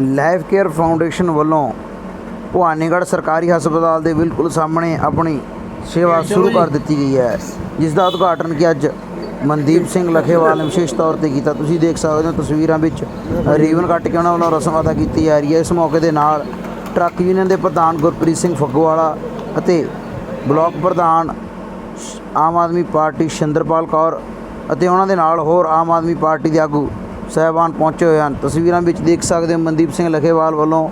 Life care foundation ਵੱਲੋਂ ਭਵਾਨੀਗੜ੍ਹ ਸਰਕਾਰੀ ਹਸਪਤਾਲ ਦੇ ਬਿਲਕੁਲ ਸਾਹਮਣੇ ਆਪਣੀ ਸੇਵਾ ਸ਼ੁਰੂ ਕਰ ਦਿੱਤੀ ਗਈ ਹੈ। ਜਿਸ ਦਾ ਉਦਘਾਟਨ ਕਿ ਅੱਜ ਮਨਦੀਪ ਸਿੰਘ ਲਖੇਵਾਲ ਨੇ ਵਿਸ਼ੇਸ਼ ਤੌਰ ਤੇ ਕੀਤਾ। ਤੁਸੀਂ ਦੇਖ ਸਕਦੇ ਹੋ ਤਸਵੀਰਾਂ ਵਿੱਚ ਰੀਵਨ ਕੱਟ ਕੇ ਉਹਨਾਂ ਵੱਲੋਂ ਰਸਮ ਅਦਾ ਕੀਤੀ ਜਾ ਰਹੀ ਹੈ। ਇਸ ਮੌਕੇ ਦੇ ਨਾਲ ਟਰੱਕ ਯੂਨੀਅਨ ਦੇ ਪ੍ਰਧਾਨ ਗੁਰਪ੍ਰੀਤ ਸਿੰਘ ਫੱਗੂਵਾਲਾ ਅਤੇ ਬਲਾਕ ਪ੍ਰਧਾਨ ਆਮ ਆਦਮੀ ਪਾਰਟੀ ਸ਼ਿੰਦਰਪਾਲ ਕੌਰ ਅਤੇ ਉਹਨਾਂ ਦੇ ਨਾਲ ਹੋਰ ਆਮ ਆਦਮੀ ਪਾਰਟੀ ਦੇ ਆਗੂ ਸਹਿਬਾਨ ਪਹੁੰਚੇ ਹੋਏ ਹਨ। ਤਸਵੀਰਾਂ ਵਿੱਚ ਦੇਖ ਸਕਦੇ ਹੋ ਮਨਦੀਪ ਸਿੰਘ ਲਖੇਵਾਲ ਵੱਲੋਂ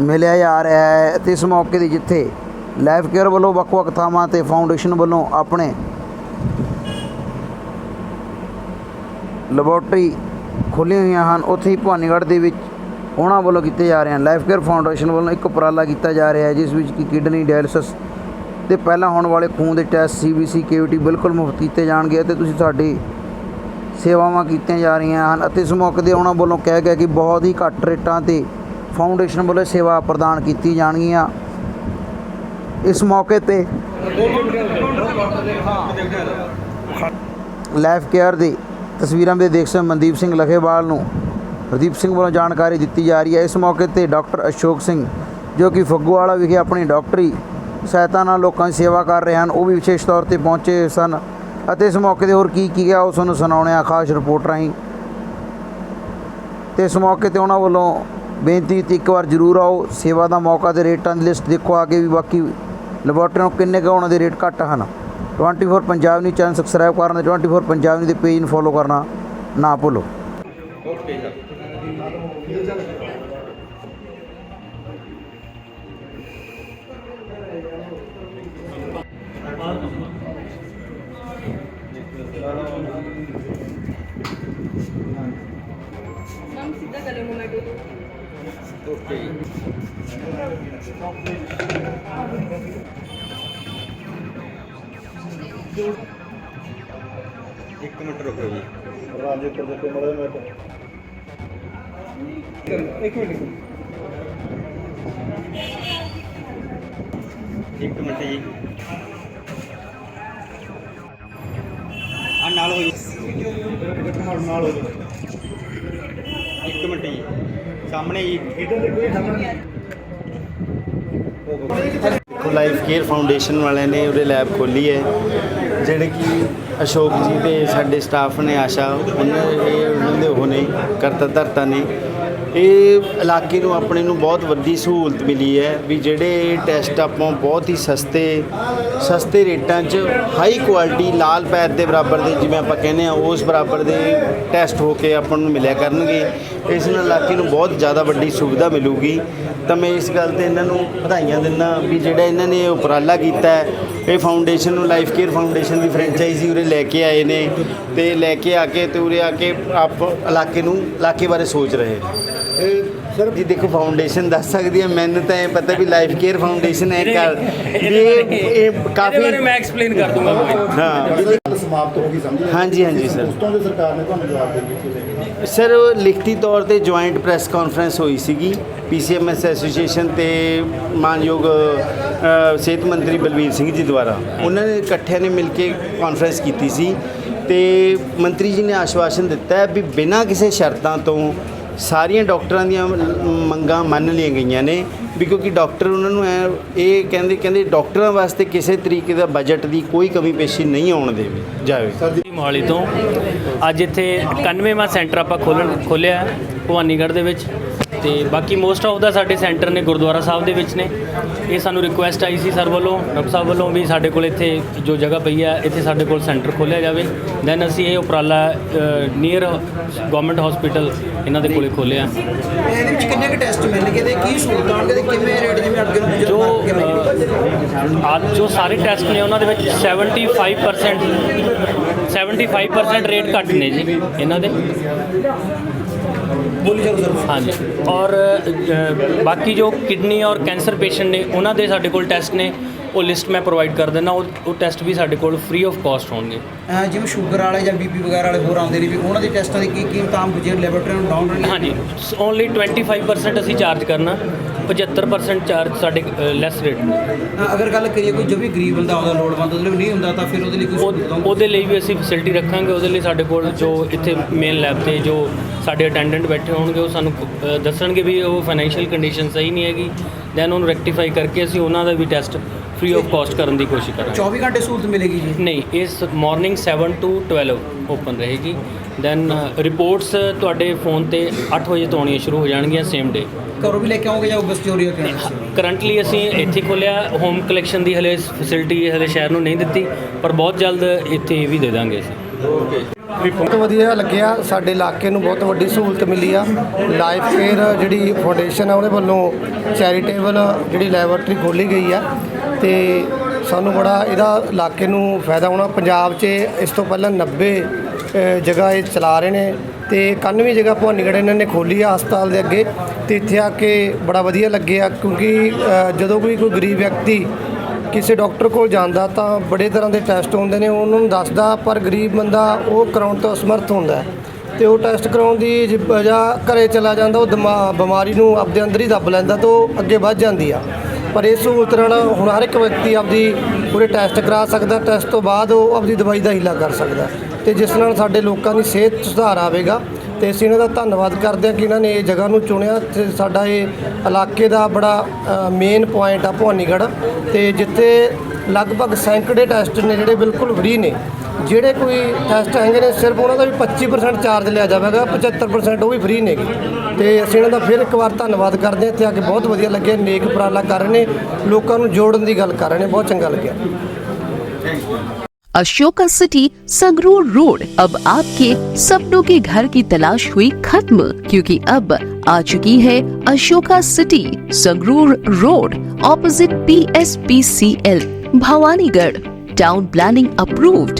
ਮਿਲਿਆ ਜਾ ਰਿਹਾ ਹੈ ਅਤੇ ਇਸ ਮੌਕੇ ਦੀ ਜਿੱਥੇ ਲਾਈਫ ਕੇਅਰ ਵੱਲੋਂ ਵੱਖ-ਵੱਖ ਥਾਵਾਂ ਤੇ ਫਾਊਂਡੇਸ਼ਨ ਵੱਲੋਂ ਆਪਣੇ ਲੈਬੋਰਟਰੀ ਖੋਲ੍ਹੀਆਂ ਹੋਈਆਂ ਹਨ। ਉੱਥੇ ਹੀ ਭਵਾਨੀਗੜ੍ਹ ਦੇ ਵਿੱਚ ਉਹਨਾਂ ਵੱਲੋਂ ਕੀਤੇ ਜਾ ਰਹੇ ਹਨ। ਲਾਈਫ ਕੇਅਰ ਫਾਊਂਡੇਸ਼ਨ ਵੱਲੋਂ ਇੱਕ ਉਪਰਾਲਾ ਕੀਤਾ ਜਾ ਰਿਹਾ ਹੈ, ਜਿਸ ਵਿੱਚ ਕਿ ਕਿਡਨੀ ਡਾਇਲਿਸਿਸ ਤੇ ਪਹਿਲਾਂ ਹੋਣ ਵਾਲੇ ਖੂਨ ਦੇ ਟੈਸਟ, ਸੀਬੀਸੀ, ਕੇਵੀਟੀ ਬਿਲਕੁਲ ਮੁਫਤ ਕੀਤੇ ਜਾਣਗੇ ਅਤੇ ਤੁਸੀਂ ਸਾਡੀ ਸੇਵਾਵਾਂ ਕੀਤੀਆਂ ਜਾ ਰਹੀਆਂ ਹਨ ਅਤੇ ਇਸ ਮੌਕੇ ਤੇ ਉਹਨਾਂ ਵੱਲੋਂ ਕਹਿ ਗਿਆ ਕਿ ਬਹੁਤ ਹੀ ਘੱਟ ਰੇਟਾਂ ਤੇ ਫਾਊਂਡੇਸ਼ਨ ਵੱਲੋਂ ਸੇਵਾ ਪ੍ਰਦਾਨ ਕੀਤੀ ਜਾਣਗੀਆਂ। ਇਸ ਮੌਕੇ ਤੇ ਲਾਈਫ ਕੇਅਰ ਦੀ ਤਸਵੀਰਾਂ ਵਿੱਚ ਦੇਖ ਸਕਦੇ ਹੋ। ਮਨਦੀਪ ਸਿੰਘ ਲਖੇਵਾਲ ਨੂੰ ਹਰਦੀਪ ਸਿੰਘ ਵੱਲੋਂ ਜਾਣਕਾਰੀ ਦਿੱਤੀ ਜਾ ਰਹੀ ਹੈ। ਇਸ ਮੌਕੇ ਤੇ ਡਾਕਟਰ ਅਸ਼ੋਕ ਸਿੰਘ, ਜੋ ਕਿ ਫੱਗੂਵਾਲਾ ਵਿਖੇ ਆਪਣੀ ਡਾਕਟਰੀ ਸਹਾਇਤਾ ਨਾਲ ਲੋਕਾਂ ਦੀ ਸੇਵਾ ਕਰ ਰਹੇ ਹਨ, ਉਹ ਵੀ ਵਿਸ਼ੇਸ਼ ਤੌਰ ਤੇ ਪਹੁੰਚੇ ਸਨ। ਅਤੇ ਇਸ ਮੌਕੇ ਤੇ ਹੋਰ ਕੀ ਕੀ ਗਿਆ ਉਹ ਤੁਹਾਨੂੰ ਸੁਣਾਉਣੇ ਆ, ਖਾਸ ਰਿਪੋਰਟ ਰਾਹੀਂ। ਤੇ ਇਸ ਮੌਕੇ ਤੇ ਉਹਨਾਂ ਵੱਲੋਂ ਬੇਨਤੀ ਕੀਤੀ, ਇੱਕ ਵਾਰ ਜ਼ਰੂਰ ਆਓ, ਸੇਵਾ ਦਾ ਮੌਕਾ ਤੇ ਰੇਟਾਂ ਦੀ ਲਿਸਟ ਦੇਖੋ ਆਗੇ ਵੀ ਬਾਕੀ ਲੈਬੋਰਟਰੀਆਂ ਨੂੰ ਕਿੰਨੇ ਕੁ ਉਹਨਾਂ ਦੇ ਰੇਟ ਘੱਟ ਹਨ। 24 ਪੰਜਾਬ ਨੂੰ ਚੈਨਲ ਸਬਸਕ੍ਰਾਈਬ ਕਰਨਾ 24 ਪੰਜਾਬ ਨਿਊਜ਼ ਦੇ ਪੇਜ ਨੂੰ ਫੋਲੋ ਕਰਨਾ ਨਾ ਭੁੱਲੋ। ਮੈਮ ਇੱਕ ਮਿੰਟ ਰੁਕੋ ਜੀ। ਇੱਕ ਮਿੰਟ ਜੀ। ਆ ਨਾਲ ਹੋ ਜੀ। ਇੱਕ ਮਿੰਟ ਜੀ। ਸਾਹਮਣੇ ਜੀ ਦੇਖੋ ਲਾਈਫ ਕੇਅਰ ਫਾਊਂਡੇਸ਼ਨ ਵਾਲਿਆਂ ਨੇ ਉਹਦੇ ਲੈਬ ਖੋਲੀ ਹੈ। ਜਿਹੜੇ ਕਿ ਅਸ਼ੋਕ ਜੀ ਤੇ ਸਾਡੇ ਸਟਾਫ ਨੇ, ਆਸ਼ਾ, ਉਹਨਾਂ ਇਹ ਉਹਨਾਂ ਦੇ ਉਹ ਨੇ, ਕਰਤਾ ਧਰਤਾ ਨੇ। ਇਹ ਇਲਾਕੇ ਨੂੰ ਆਪਣੇ ਨੂੰ ਬਹੁਤ ਵੱਡੀ ਸਹੂਲਤ ਮਿਲੀ ਹੈ ਵੀ ਜਿਹੜੇ ਟੈਸਟ ਆਪਾਂ ਬਹੁਤ ਹੀ ਸਸਤੇ ਸਸਤੇ ਰੇਟਾਂ 'ਚ ਹਾਈ ਕੁਆਲਿਟੀ ਲਾਲ ਪੈਦ ਦੇ ਬਰਾਬਰ ਦੇ ਜਿਵੇਂ ਆਪਾਂ ਕਹਿੰਦੇ ਆ ਉਸ ਬਰਾਬਰ ਦੇ ਟੈਸਟ ਹੋ ਕੇ ਆਪਾਂ ਨੂੰ ਮਿਲਿਆ ਕਰਨਗੇ। ਇਸ ਨਾਲ ਇਲਾਕੇ ਨੂੰ ਬਹੁਤ ਜ਼ਿਆਦਾ ਵੱਡੀ ਸੁਵਿਧਾ ਮਿਲੂਗੀ। ਤਾਂ ਮੈਂ ਇਸ ਗੱਲ ਤੇ ਇਹਨਾਂ ਨੂੰ ਵਧਾਈਆਂ ਦਿੰਦਾ ਵੀ ਜਿਹੜਾ ਇਹਨਾਂ ਨੇ ਇਹ ਉਪਰਾਲਾ ਕੀਤਾ ਹੈ, ਇਹ ਫਾਊਂਡੇਸ਼ਨ ਨੂੰ ਲਾਈਫ ਕੇਅਰ ਫਾਊਂਡੇਸ਼ਨ ਦੀ ਫਰੈਂਚਾਈਜ਼ੀ ਉਰੇ ਲੈ ਕੇ ਆਏ ਨੇ ਤੇ ਲੈ ਕੇ ਆ ਕੇ ਤੇ ਉਰੇ ਆ ਕੇ ਆਪ ਇਲਾਕੇ ਨੂੰ, ਇਲਾਕੇ ਬਾਰੇ ਸੋਚ ਰਹੇ ਨੇ। ਸਰ ਜੀ ਦੇਖੋ ਫਾਊਂਡੇਸ਼ਨ ਦੱਸ ਸਕਦੀ ਹੈ ਮੈਨੂੰ ਤਾਂ ਇਹ ਪਤਾ ਵੀ ਲਾਈਫ ਕੇਅਰ ਫਾਊਂਡੇਸ਼ਨ ਹੈ ਕਰ ਵੀ ਇਹ ਇਹ ਕਾਫੀ ਮੈਂ ਐਕਸਪਲੇਨ ਕਰ ਦੂੰਗਾ ਹਾਂ। ਗੱਲ ਸਮਾਪਤ ਹੋ ਗਈ ਸਮਝੀ? ਹਾਂਜੀ, ਹਾਂਜੀ, ਸਰ। ਉਸ ਤੋਂ ਜੋ ਸਰਕਾਰ ਨੇ ਤੁਹਾਨੂੰ ਜਵਾਬ ਦੇ ਦਿੱਤੇ ਸਰ ਲਿਖਤੀ ਤੌਰ ਤੇ ਜੁਆਇੰਟ ਪ੍ਰੈਸ ਕਾਨਫਰੰਸ ਹੋਈ ਸੀਗੀ। ਪੀਸੀਐਮਐਸ ਐਸੋਸੀਏਸ਼ਨ ਤੇ ਮਾਨਯੋਗ ਸਿਹਤ ਮੰਤਰੀ ਬਲਵੀਰ ਸਿੰਘ ਜੀ ਦੁਆਰਾ। ਉਹਨਾਂ ਨੇ ਇਕੱਠਿਆਂ ਨੇ ਮਿਲ ਕੇ ਕਾਨਫਰੰਸ ਕੀਤੀ ਸੀ। ਤੇ ਮੰਤਰੀ ਜੀ ਨੇ ਆਸ਼ਵਾਸਨ ਦਿੱਤਾ ਹੈ ਵੀ ਬਿਨਾਂ ਕਿਸੇ ਸ਼ਰਤਾਂ ਤੋਂ ਸਾਰੀਆਂ ਡਾਕਟਰਾਂ ਦੀਆਂ ਮੰਗਾਂ ਮੰਨ ਲਈਆਂ ਗਈਆਂ ਨੇ ਵੀ ਕਿਉਂਕਿ ਡਾਕਟਰ ਉਹਨਾਂ ਨੂੰ ਐ, ਇਹ ਕਹਿੰਦੇ ਕਹਿੰਦੇ ਡਾਕਟਰਾਂ ਵਾਸਤੇ ਕਿਸੇ ਤਰੀਕੇ ਦਾ ਬਜਟ ਦੀ ਕੋਈ ਕਮੀ ਪੇਸ਼ੀ ਨਹੀਂ ਆਉਣ ਦੇਵੇ ਜਾਵੇ। ਜੀ, ਮੋਹਾਲੀ ਤੋਂ ਅੱਜ ਇੱਥੇ 91ਵਾਂ ਸੈਂਟਰ ਆਪਾਂ ਖੋਲਣ ਖੋਲ੍ਹਿਆ ਭਵਾਨੀਗੜ੍ਹ ਦੇ ਵਿੱਚ। ਤੇ ਬਾਕੀ ਮੋਸਟ ਆਫ ਦਾ ਸਾਡੇ ਸੈਂਟਰ ਨੇ ਗੁਰਦੁਆਰਾ ਸਾਹਿਬ ਦੇ ਵਿੱਚ ਨੇ। ਇਹ ਸਾਨੂੰ ਰਿਕੁਐਸਟ ਆਈ ਸੀ ਸਰ ਵੱਲੋਂ ਡਾਕਟਰ ਸਾਹਿਬ ਵੱਲੋਂ ਵੀ ਸਾਡੇ ਕੋਲ ਇੱਥੇ ਜੋ ਜਗ੍ਹਾ ਪਈ ਹੈ ਇੱਥੇ ਸਾਡੇ ਕੋਲ ਸੈਂਟਰ ਖੋਲ੍ਹਿਆ ਜਾਵੇ। ਦੈਨ ਅਸੀਂ ਇਹ ਉਪਰਾਲਾ ਨੀਅਰ ਗਵਰਨਮੈਂਟ ਹਸਪੀਟਲ ਇਹਨਾਂ ਦੇ ਕੋਲੇ ਖੋਲ੍ਹਿਆ ਇਹਦੇ ਵਿੱਚ ਕਿੰਨੇ ਕੁ ਟੈਸਟ ਮਿਲਣਗੇ ਤੇ ਕੀ ਸਹੂਲਤਾਂ ਹੋਣਗੇ ਤੇ ਕਿਵੇਂ ਰੇਟ ਜਿਵੇਂ ਅੱਗੇ ਨੂੰ ਜੋ ਅੱਜ ਜੋ ਸਾਰੇ ਟੈਸਟ ਨੇ ਉਹਨਾਂ ਦੇ ਵਿੱਚ 75% 75% ਰੇਟ ਘੱਟ ਨੇ ਜੀ ਇਹਨਾਂ ਦੇ। ਬੋਲੀ ਜਾਓ ਸਰ ਹਾਂਜੀ। ਔਰ ਅ, ਬਾਕੀ ਜੋ ਕਿਡਨੀ ਔਰ ਕੈਂਸਰ ਪੇਸ਼ੈਂਟ ਨੇ ਉਹਨਾਂ ਦੇ ਸਾਡੇ ਕੋਲ ਟੈਸਟ ਨੇ। ਉਹ ਲਿਸਟ ਮੈਂ ਪ੍ਰੋਵਾਈਡ ਕਰ ਦਿੰਦਾ। ਉਹ ਉਹ ਟੈਸਟ ਵੀ ਸਾਡੇ ਕੋਲ ਫ੍ਰੀ ਆਫ ਕਾਸਟ ਹੋਣਗੇ। ਅਹ ਜਿਵੇਂ ਸ਼ੂਗਰ ਵਾਲੇ ਜਾਂ ਬੀਪੀ ਵਗੈਰਾ ਵਾਲੇ ਹੋਰ ਆਉਂਦੇ ਨੇ ਵੀ ਉਹਨਾਂ ਦੇ ਟੈਸਟਾਂ ਦੀ ਕੀ ਕੀਮਤ ਆਮ ਜੇ ਲੈਬੋਰੇਟਰੀ ਨੂੰ ਡਾਊਨ ਰਹਿਣੀ ਹਾਂਜੀ। ਓਨਲੀ 25% ਅਸੀਂ ਚਾਰਜ ਕਰਨਾ। 75% ਚਾਰਜ ਸਾਡੇ ਲੈਸ ਰੇਟ ਨੇ ਅਗਰ ਗੱਲ ਕਰੀਏ ਕੋਈ ਜੋ ਵੀ ਗਰੀਬ ਬੰਦਾ ਆਉਂਦਾ ਲੋੜਵੰਦ ਉਹਦੇ ਲਈ ਨਹੀਂ ਹੁੰਦਾ ਤਾਂ ਫਿਰ ਉਹਦੇ ਲਈ ਕੋਈ ਉਹ- ਸਹੂਲਤ ਹੋਊਗੀ? ਉਹਦੇ ਲਈ ਵੀ ਅਸੀਂ ਫੈਸਿਲਿਟੀ ਰੱਖਾਂਗੇ ਉਹਦੇ ਲਈ ਸਾਡੇ ਕੋਲ ਜੋ ਇੱਥੇ ਮੇਨ ਲੈਬ ਤੇ ਜੋ ਸਾਡੇ ਅਟੈਂਡੈਂਟ ਬੈਠੇ ਹੋਣਗੇ ਉਹ ਸਾਨੂੰ ਅ, ਦੱਸਣਗੇ ਵੀ ਉਹ ਫਾਈਨੈਂਸ਼ੀਅਲ ਕੰਡੀਸ਼ਨ ਸਹੀ ਨਹੀਂ ਹੈਗੀ ਦੈਨ ਉਹਨੂੰ ਰੈਕਟੀਫਾਈ ਕਰਕੇ ਅਸੀਂ ਉਹਨਾਂ ਦਾ ਵੀ ਟੈਸਟ ਫ੍ਰੀ ਆਫ ਕਾਸਟ ਕਰਨ ਦੀ ਕੋਸ਼ਿਸ਼ ਕਰਾਂਗੇ। 24 ਘੰਟੇ ਸਹੂਲਤ ਮਿਲੇਗੀ ਜੀ? ਨਹੀਂ ਇਸ ਮਾਰਨਿੰਗ 7 ਟੂ 12 ਓਪਨ ਰਹੇਗੀ। ਦੈਨ ਰਿਪੋਰਟਸ ਤੁਹਾਡੇ ਫੋਨ ਤੇ 8 ਵਜੇ ਤੋਂ ਆਉਣੀਆਂ ਸ਼ੁਰੂ ਹੋ ਜਾਣਗੀਆਂ ਸੇਮ ਡੇ ਘਰੋਂ ਵੀ ਲੈ ਕੇ ਆਓਗੇ ਜਾਂ ਬਸ ਚੋਰੀ ਹੋ ਕੇ ਕਰੰਟਲੀ ਅਸੀਂ ਇੱਥੇ ਖੋਲਿਆ ਹੋਮ ਕਲੈਕਸ਼ਨ ਦੀ ਹਲੇ ਫੈਸਿਲਿਟੀ ਹਲੇ ਸ਼ਹਿਰ ਨੂੰ ਨਹੀਂ ਦਿੱਤੀ ਪਰ ਬਹੁਤ ਜਲਦ ਇੱਥੇ ਵੀ ਦੇ ਦਾਂਗੇ ਅਸੀਂ। ਬਹੁਤ ਵਧੀਆ ਲੱਗਿਆ ਸਾਡੇ ਇਲਾਕੇ ਨੂੰ ਬਹੁਤ ਵੱਡੀ ਸਹੂਲਤ ਮਿਲੀ ਆ। ਲਾਈਫ ਕੇਅਰ ਜਿਹੜੀ ਫਾਊਂਡੇਸ਼ਨ ਆ ਉਹਦੇ ਵੱਲੋਂ ਚੈਰੀਟੇਬਲ ਜਿਹੜੀ ਲੈਬੋਰੇਟਰੀ ਖੋਲੀ ਗਈ ਆ। ਤੇ ਸਾਨੂੰ ਬੜਾ ਇਹਦਾ ਇਲਾਕੇ ਨੂੰ ਫਾਇਦਾ ਹੋਣਾ। ਪੰਜਾਬ 'ਚ ਇਸ ਤੋਂ ਪਹਿਲਾਂ 90 ਜਗ੍ਹਾ ਇਹ ਚਲਾ ਰਹੇ ਨੇ ਤੇ 91 ਜਗ੍ਹਾ ਭਵਾਨੀਗੜ੍ਹ ਇਹਨਾਂ ਨੇ ਖੋਲੀ ਆ ਹਸਪਤਾਲ ਦੇ ਅੱਗੇ ਤੇ ਇੱਥੇ ਆ ਕੇ ਬੜਾ ਵਧੀਆ ਲੱਗਿਆ ਕਿਉਂਕਿ ਜਦੋਂ ਕੋਈ ਕੋਈ ਗਰੀਬ ਵਿਅਕਤੀ ਕਿਸੇ ਡਾਕਟਰ ਕੋਲ ਜਾਂਦਾ ਤਾਂ ਬੜੇ ਤਰ੍ਹਾਂ ਦੇ ਟੈਸਟ ਹੁੰਦੇ ਨੇ ਉਹਨਾਂ ਨੂੰ ਦੱਸਦਾ ਪਰ ਗਰੀਬ ਬੰਦਾ ਉਹ ਕਰਾਉਣ ਤੋਂ ਅਸਮਰਥ ਹੁੰਦਾ ਹੈ ਤੇ ਉਹ ਟੈਸਟ ਕਰਾਉਣ ਦੀ ਜ- ਜਾਂ ਘਰੇ ਚਲਾ ਜਾਂਦਾ, ਉਹ ਦਿਮਾ- ਬਿਮਾਰੀ ਨੂੰ ਆਪਦੇ ਅੰਦਰ ਹੀ ਦੱਬ ਲੈਂਦਾ ਤਾਂ ਉਹ ਅੱਗੇ ਵੱਧ ਜਾਂਦੀ ਆ। ਪਰ ਇਹ ਸਹੂਲਤ ਨਾਲ ਹੁਣ ਹਰ ਇੱਕ ਵਿਅਕਤੀ ਆਪਦੀ ਪੂਰੇ ਟੈਸਟ ਕਰਾ ਸਕਦਾ, ਟੈਸਟ ਤੋਂ ਬਾਅਦ ਉਹ ਆਪਦੀ ਦਵਾਈ ਦਾ ਹੀਲਾ ਕਰ ਸਕਦਾ। ਤੇ ਜਿਸ ਨਾਲ ਸਾਡੇ ਲੋਕਾਂ ਦੀ ਸਿਹਤ 'ਚ ਸੁਧਾਰ ਆਵੇਗਾ। ਤੇ ਅਸੀਂ ਇਹਨਾਂ ਦਾ ਧੰਨਵਾਦ ਕਰਦੇ ਹਾਂ ਕਿ ਇਹਨਾਂ ਨੇ ਇਹ ਜਗ੍ਹਾ ਨੂੰ ਚੁਣਿਆ ਤੇ ਸਾਡਾ ਇਹ ਇਲਾਕੇ ਦਾ ਬੜਾ ਮੇਨ ਪੁਆਇੰਟ ਆ ਭਵਾਨੀਗੜ੍ਹ। ਤੇ ਜਿੱਥੇ ਲਗਭਗ ਸੈਂਕੜੇ ਟੈਸਟ ਨੇ ਜਿਹੜੇ ਬਿਲਕੁਲ ਫ੍ਰੀ ਨੇ। ਜਿਹੜੇ ਕੋਈ ਟੈਸਟ ਹੈਗੇ ਨੇ ਸਿਰਫ ਉਹਨਾਂ ਦਾ ਵੀ 25% ਚਾਰਜ ਲਿਆ ਜਾਵੇਗਾ 75% ਉਹ ਵੀ ਫ੍ਰੀ ਨੇਗੇ ਤੇ ਅਸੀਂ ਇਹਨਾਂ ਦਾ ਫਿਰ ਇੱਕ ਵਾਰ ਧੰਨਵਾਦ ਕਰਦੇ ਹਾਂ ਇੱਥੇ ਆ ਕੇ ਬਹੁਤ ਵਧੀਆ ਲੱਗਿਆ ਨੇਕ ਉਪਰਾਲਾ ਕਰ ਰਹੇ ਨੇ ਲੋਕਾਂ ਨੂੰ ਜੋੜਨ ਦੀ ਗੱਲ ਕਰ ਰਹੇ ਨੇ ਬਹੁਤ ਚੰਗਾ ਲੱਗਿਆ अशोका सिटी संगरूर रोड अब आपके सपनों के घर की तलाश हुई खत्म क्योंकि अब आ चुकी है Ashoka city Sangrur road opposite P S P C L Bhawanigarh town planning approved